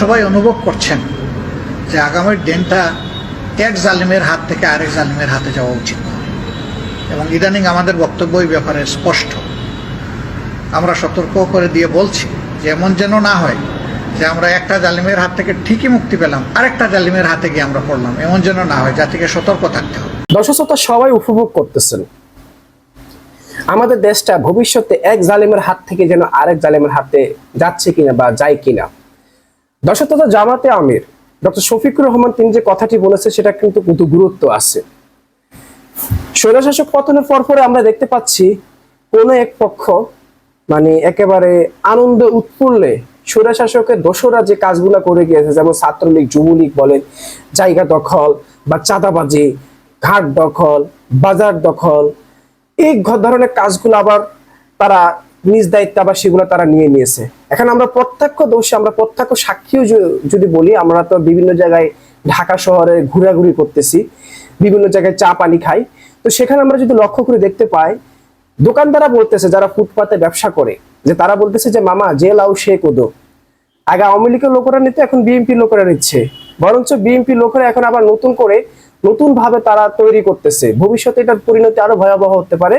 সবাই অনুভব করছেন যে আগামীর দিনটা এক জালিমের হাত থেকে আরেক জালিমের হাতে যাওয়া উচিত। নয়। এবং ইদানিং আমাদের বক্তব্য এই ব্যাপারে স্পষ্ট। আমরা সতর্ক করে দিয়ে বলছি যে এমন যেন না হয় যে আমরা একটা জালিমের হাত থেকে ঠিকই মুক্তি পেলাম, আরেকটা জালিমের হাতে গিয়ে আমরা পড়লাম। এমন যেন না হয় জাতিকে সতর্ক থাকতে হবে। দর্শক শ্রোতা, সবাই উপভোগ করতেছেন। আমাদের দেশটা ভবিষ্যতে এক জালিমের হাত থেকে যেন আরেক জালিমের হাতে যাচ্ছে কিনা বা যায় কিনা। দর্শক শ্রোতা জামাতে আমির, ডক্টর শফিকুর রহমান, তিনি যে কথাটি বলেছে সেটা কিন্তু কিন্তু গুরুত্ব আছে। স্বৈরশাসক পতনের পর পরে আমরা দেখতে পাচ্ছি, কোন এক পক্ষ মানে একেবারে আনন্দ উৎফুল্লে স্বৈরশাসকের দোসরা যে কাজগুলো করে গিয়েছে, যেমন ছাত্রলীগ, যুবলীগ বলেন, জায়গা দখল বা চাঁদাবাজি, ঘাট দখল, বাজার দখল, এই ধরনের কাজগুলো আবার তারা নিজ দায়িত্ব আবার সেগুলো তারা নিয়ে নিয়েছে। এখন আমরা প্রত্যক্ষ দোষী আমরা প্রত্যক্ষ সাক্ষীও যদি বলি, আমরা তো বিভিন্ন জায়গায় ঢাকা শহরে ঘোরাঘুরি করতেছি, বিভিন্ন জায়গায় চা পানি খাই। তো সেখানে আমরা যদি লক্ষ্য করে দেখতে পাই দোকানদারা বলতেছে, যারা ফুটপাতে ব্যবসা করে, যে তারা বলতেছে যে, মামা, যে লাউ সে কোদো। আগে আওয়ামী লীগের লোকেরা নিতে, এখন বিএনপি লোকেরা নিচ্ছে। বরঞ্চ বিএনপি লোকেরা এখন আবার নতুন করে নতুন ভাবে তারা তৈরি করতেছে। ভবিষ্যতে এটার পরিণতি আরও ভয়াবহ হতে পারে,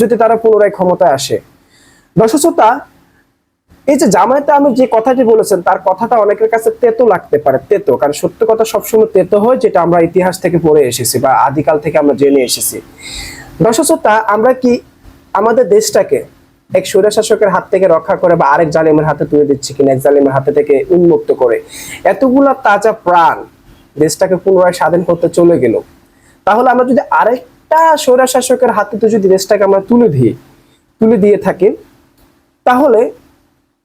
যদি তারা পুনরায় ক্ষমতায় আসে। দর্শক শ্রোতা, এই যে জামায়াতে আমি যে কথাটি বলেছেন তার কথাটা অনেকের কাছে তেতো লাগতে পারে তেতো। কারণ সত্য কথা সবসময় তেতো হয় যেটা আমরা ইতিহাস থেকে পড়ে এসেছি বা আদিকাল থেকে আমরা জেনে এসেছি। দর্শক শ্রোতা, আমরা কি আমাদের দেশটাকে এক স্বৈর শাসকের হাত থেকে রক্ষা করে বা আরেক জালিমের হাতে তুলে দিচ্ছি কিনা এক জালিমের হাতে থেকে উন্মুক্ত করে? এতগুলা তাজা প্রাণ দেশটাকে পুনরায় স্বাধীন করতে চলে গেল। তাহলে আমরা যদি আরেকটা স্বৈর শাসকের হাতে তো যদি দেশটাকে আমরা তুলে দিই তুলে দিয়ে থাকি তাহলে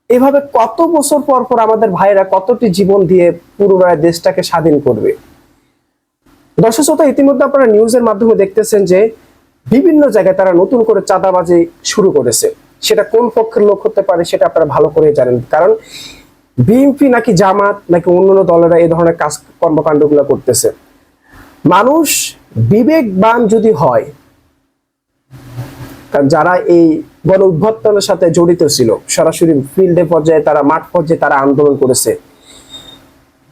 এভাবে কত বছর পর পর আমাদের ভাইরা কতটি জীবন দিয়ে পুনরায় দেশটাকে স্বাধীন করবে? দর্শক শ্রোতা, ইতিমধ্যে আপনারা নিউজের মাধ্যমে দেখতেছেন যে বিভিন্ন জায়গায় তারা নতুন করে চাঁদাবাজি শুরু করেছে। সেটা কোন পক্ষের লোক হতে পারে সেটা আপনারা ভালো করে জানেন। কারণ বিএনপি নাকি জামাত নাকি অন্যান্য দলেরা এই ধরনের কাজ কর্মকাণ্ডগুলো করতেছে। মানুষ বিবেকবান যদি হয় কারণ যারা এই গণ উদ্ভটনের সাথে জড়িত ছিল। সরাসরি ফিল্ডে পর্যায়ে তারা মাঠ পর্যায়ে তারা আন্দোলন করেছে।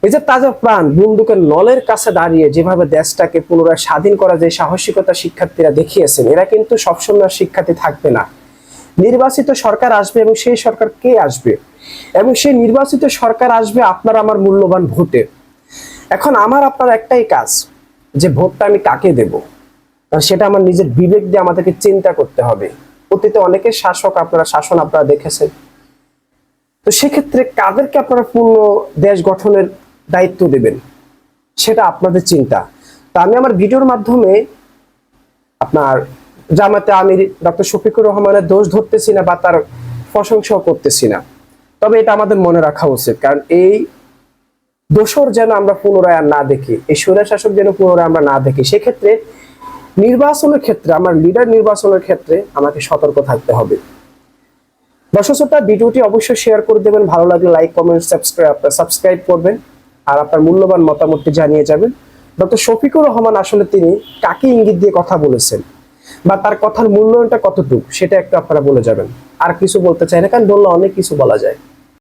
এই যে তাজা প্রাণ, বন্দুকের নলের কাছে দাঁড়িয়ে যেভাবে দেশটাকে পুনরায় স্বাধীন করা যে সাহসিকতা শিক্ষার্থীরা দেখিয়েছেন, এরা কিন্তু সবসময় শিক্ষার্থী থাকবে না। নির্বাচিত সরকার আসবে এবং সেই সরকার কে আসবে? এবং সেই নির্বাচিত সরকার আসবে আপনার আমার মূল্যবান ভোটে। এখন আমার, আপনার একটাই কাজ, যে ভোটটা আমি কাকে দেব? সেটা আমার নিজের বিবেক দিয়ে আমাদেরকে চিন্তা করতে হবে। অতীতে অনেকের শাসক আপনারা, শাসন আপনারা দেখেছেন। তো সেক্ষেত্রে কাদেরকে আপনারা পূর্ণ দেশ গঠনের দায়িত্ব দেবেন? সেটা আপনাদের চিন্তা। তা আমি আমার ভিডিওর মাধ্যমে আপনার জামাতে আমির ডক্টর শফিকুর রহমানের দোষ ধরতেছি না বা তার প্রশংসাও করতেছি না। তবে এটা আমাদের মনে রাখা উচিত, কারণ এই দোষর যেন আমরা পুনরায় আর না দেখি, এই স্বৈরা শাসক যেন পুনরায় আমরা না দেখি, সেক্ষেত্রে নির্বাচনের ক্ষেত্রে আমার লিডার নির্বাচনের ক্ষেত্রে আমাকে সতর্ক থাকতে হবে। দর্শক শ্রোতা, ভিডিওটি অবশ্যই শেয়ার করে দেবেন। ভালো লাগলে লাইক কমেন্ট সাবস্ক্রাইব সাবস্ক্রাইব করবেন আর আপনার মূল্যবান মতামতটি জানিয়ে যাবেন। ডক্টর শফিকুর রহমান আসলে তিনি কাকে ইঙ্গিত দিয়ে কথা বলেছেন বা তার কথার মূল্যায়নটা কতটুকু সেটা একটু আপনারা বলে যাবেন। আর কিছু বলতে চাই না কারণ বললে অনেক কিছু বলা যায়।